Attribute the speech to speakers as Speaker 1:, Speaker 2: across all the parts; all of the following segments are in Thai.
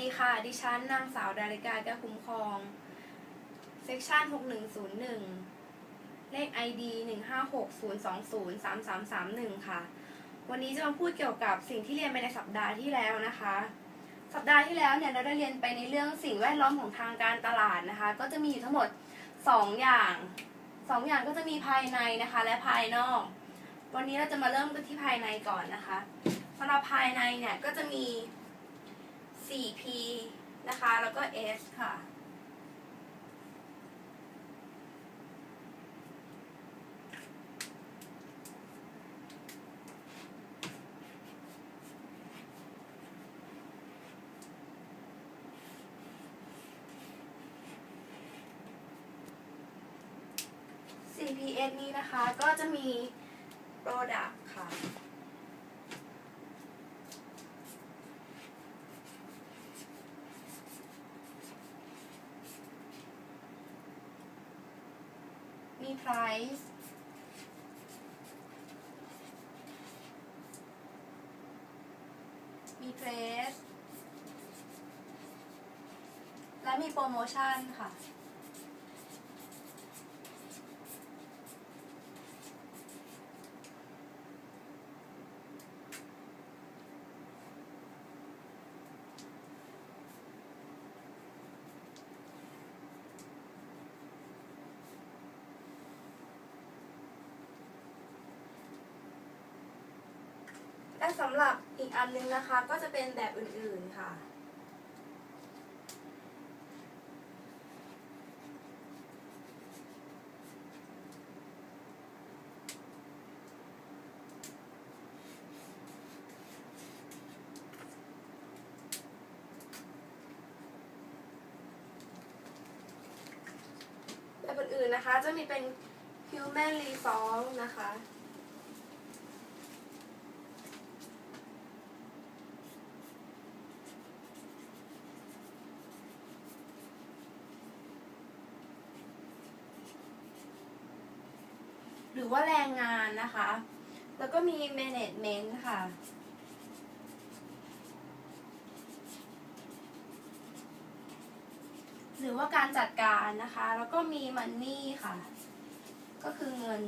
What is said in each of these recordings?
Speaker 1: ดีค่ะ ดิฉันนางสาวดาริกาแก้วคุ้มครอง เซกชัน6101 เลข ID 15602033331 ค่ะ วันนี้จะมาพูดเกี่ยวกับสิ่งที่เรียนไปในสัปดาห์ที่แล้วนะคะ สัปดาห์ที่แล้วเนี่ยเราได้เรียนไปในเรื่องสิ่งแวดล้อมของทางการตลาดนะคะ ก็จะมีอยู่ทั้งหมด 2 อย่าง 2 อย่างก็จะมีภายในนะคะและภายนอก วันนี้เราจะมาเริ่มกันที่ภายในก่อนนะคะสำหรับภายในเนี่ยก็จะมี 4P นะคะ แล้วก็ S ค่ะ 4PS นี้นะคะก็จะมี Product ค่ะ มีไพรส์มีเพรสและมีโปรโมชั่นค่ะ สำหรับอีกอันนึงนะคะ ก็จะเป็นแบบอื่นๆค่ะ แบบอื่นๆนะคะจะมีเป็น human resource นะคะ รือว่าแรงงานนะคะ แล้วก็มี management ค่ะ หรือว่าการจัดการนะคะ แล้วก็มี money ค่ะ ก็คือเงิน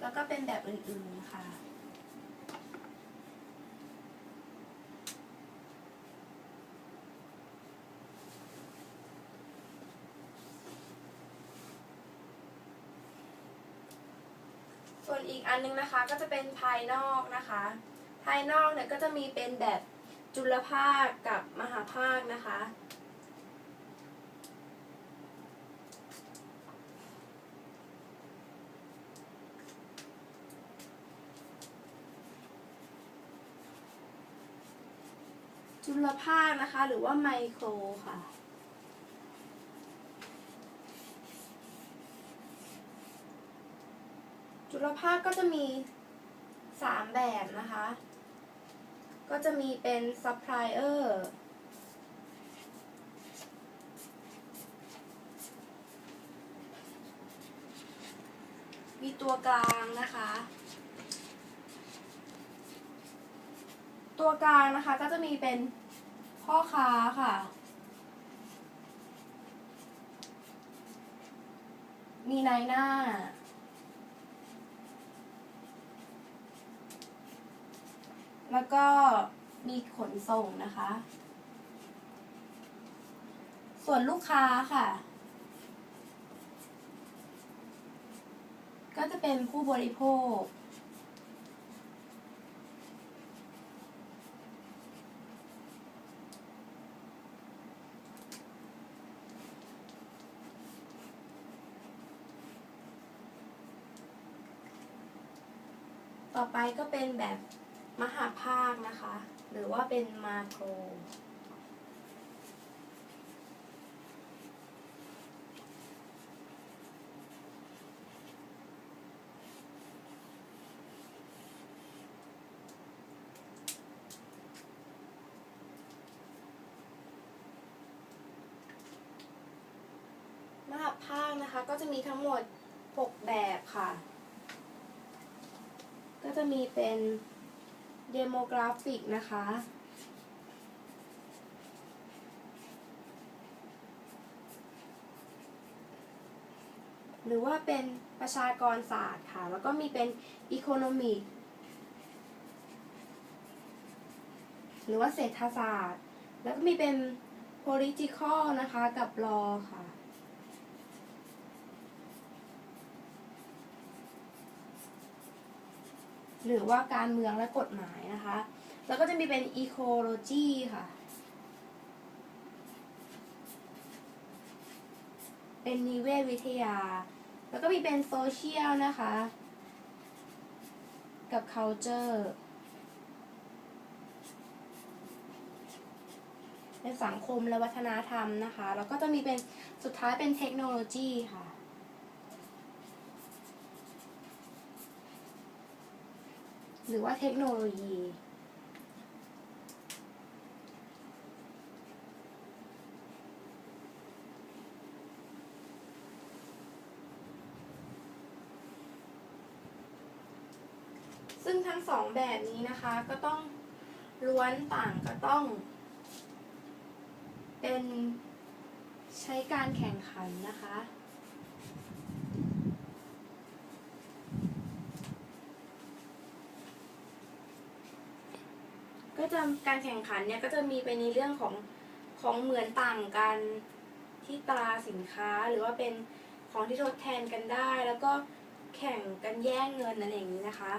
Speaker 1: แล้วก็เป็นแบบอื่นๆค่ะ ส่วนอีกอันนึงนะคะก็จะเป็นภายนอกนะคะ ภายนอกเนี่ยก็จะมีเป็นแบบจุลภาคกับมหาภาคนะคะ จุลภาคนะคะหรือว่าไมโครค่ะ จุลภาคก็จะมีสามแบบนะคะ ก็จะมีเป็นซัพพลายเออร์มีตัวกลางนะคะ ตัวกลางนะคะก็จะมีเป็นพ่อค้าค่ะ มีนายหน้า แล้วก็มีขนส่งนะคะ ส่วนลูกค้าค่ะ ก็จะเป็นผู้บริโภค ต่อไปก็เป็นแบบ มหาภาคนะคะ หรือว่าเป็นมาโครมหาภาคนะคะก็จะมีทั้งหมด 6 แบบค่ะ ก็จะมีเป็น เดโมกราฟิกนะคะ หรือว่าเป็นประชากรศาสตร์ค่ะ แล้วก็มีเป็นอีโคโนมิกหรือว่าเศรษฐศาสตร์ แล้วก็มีเป็น political นะคะ กับ law ค่ะ หรือว่าการเมืองและกฎหมายนะคะ แล้วก็จะมีเป็น ecology ค่ะ เป็นนิเวศวิทยา แล้วก็มีเป็นโซเชียลนะคะ กับ culture เป็นสังคมและวัฒนธรรมนะคะ แล้วก็จะมีเป็นสุดท้ายเป็นเทคโนโลยีค่ะ หรือว่าเทคโนโลยี ซึ่งทั้งสองแบบนี้นะคะก็ต้องล้วนต่างก็ต้อง เป็นใช้การแข่งขันนะคะ ก็จะการแข่งขันเนี่ยก็จะมีไปในเรื่องของของเหมือนต่างกันที่ตราสินค้าหรือว่าเป็นของที่ทดแทนกันได้ แล้วก็แข่งกันแย่งเงินอะไรอย่างนี้นะคะ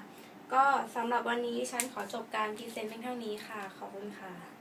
Speaker 1: ก็สำหรับวันนี้ฉันขอจบการพรีเซนต์เพียงเท่านี้ค่ะ ขอบคุณค่ะ